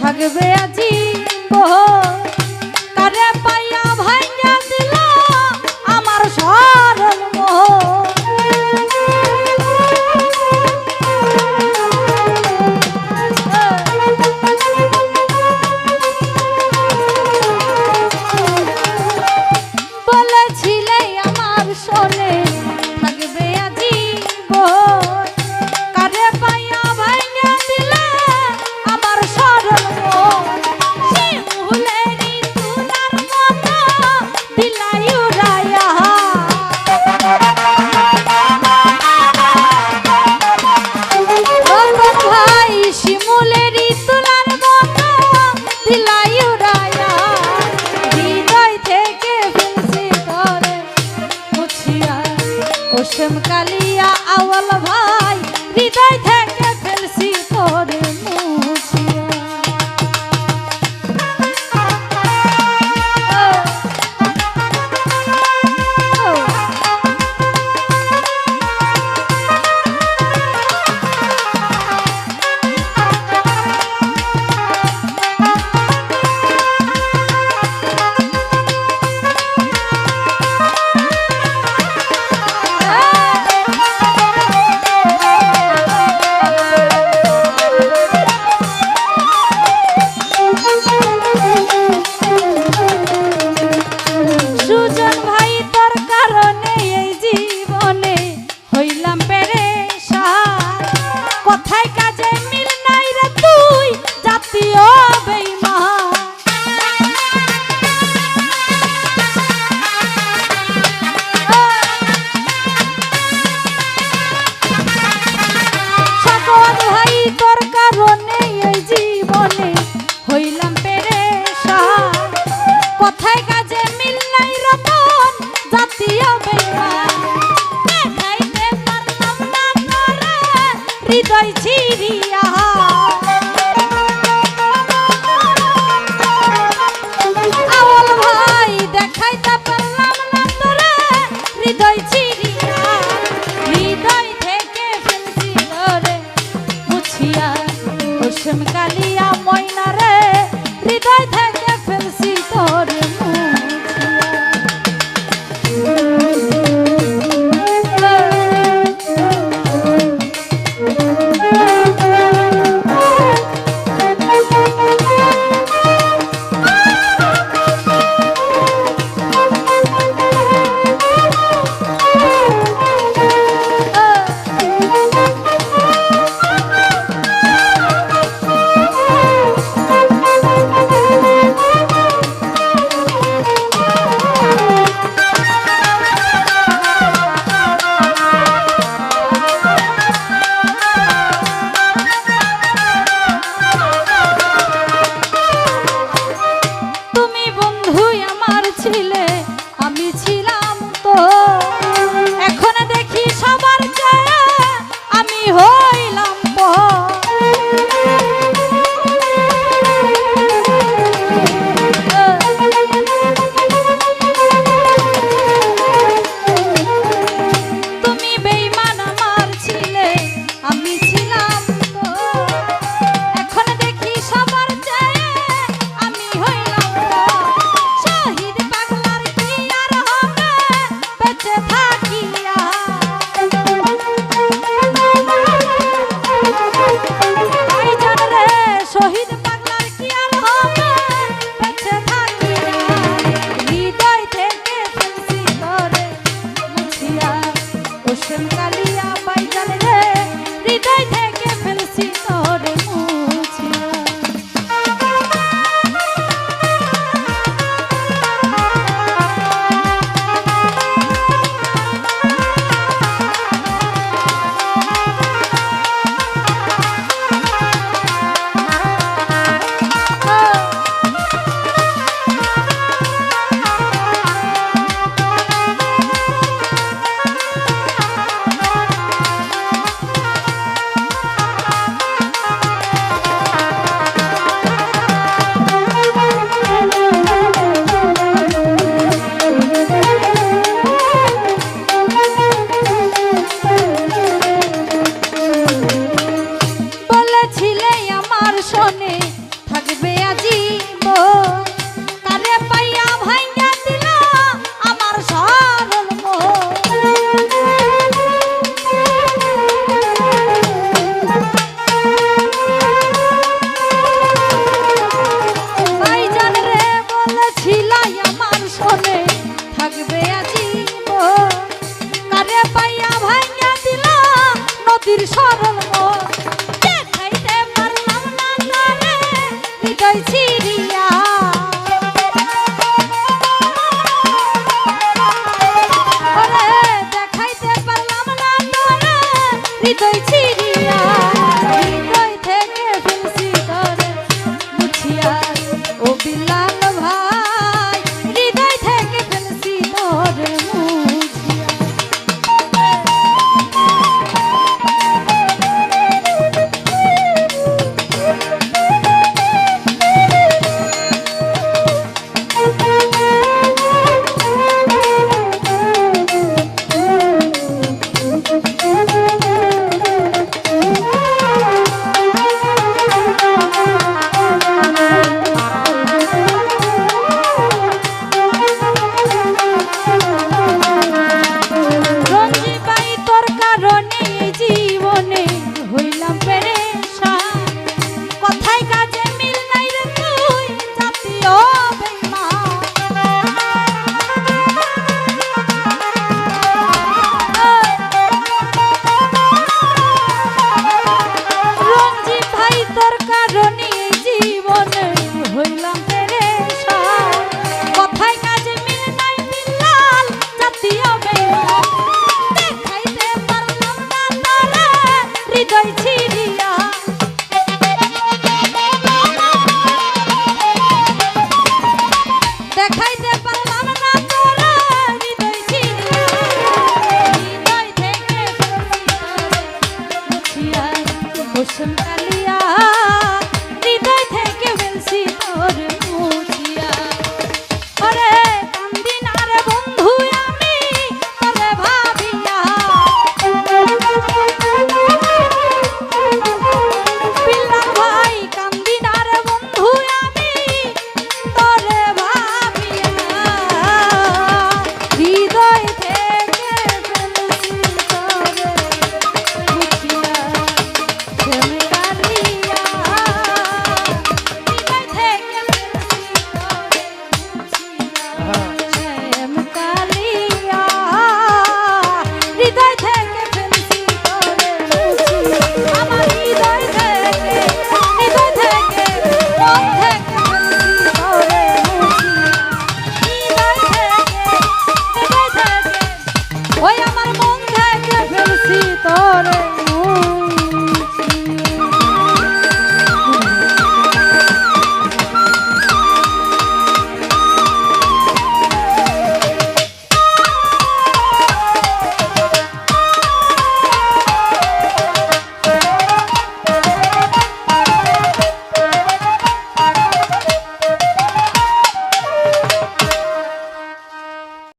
থাকবে আজীবন হৃদয় ছিড়িয়া আওল ভাই দেখাইতে পারলাম না তোরে, হৃদয় ছিড়িয়া, হৃদয় থেকে ফেলছি ঘরে মুছিয়া হোসেন কালিয়া ময়না রে, হৃদয় থেকে ফেলছি তোরে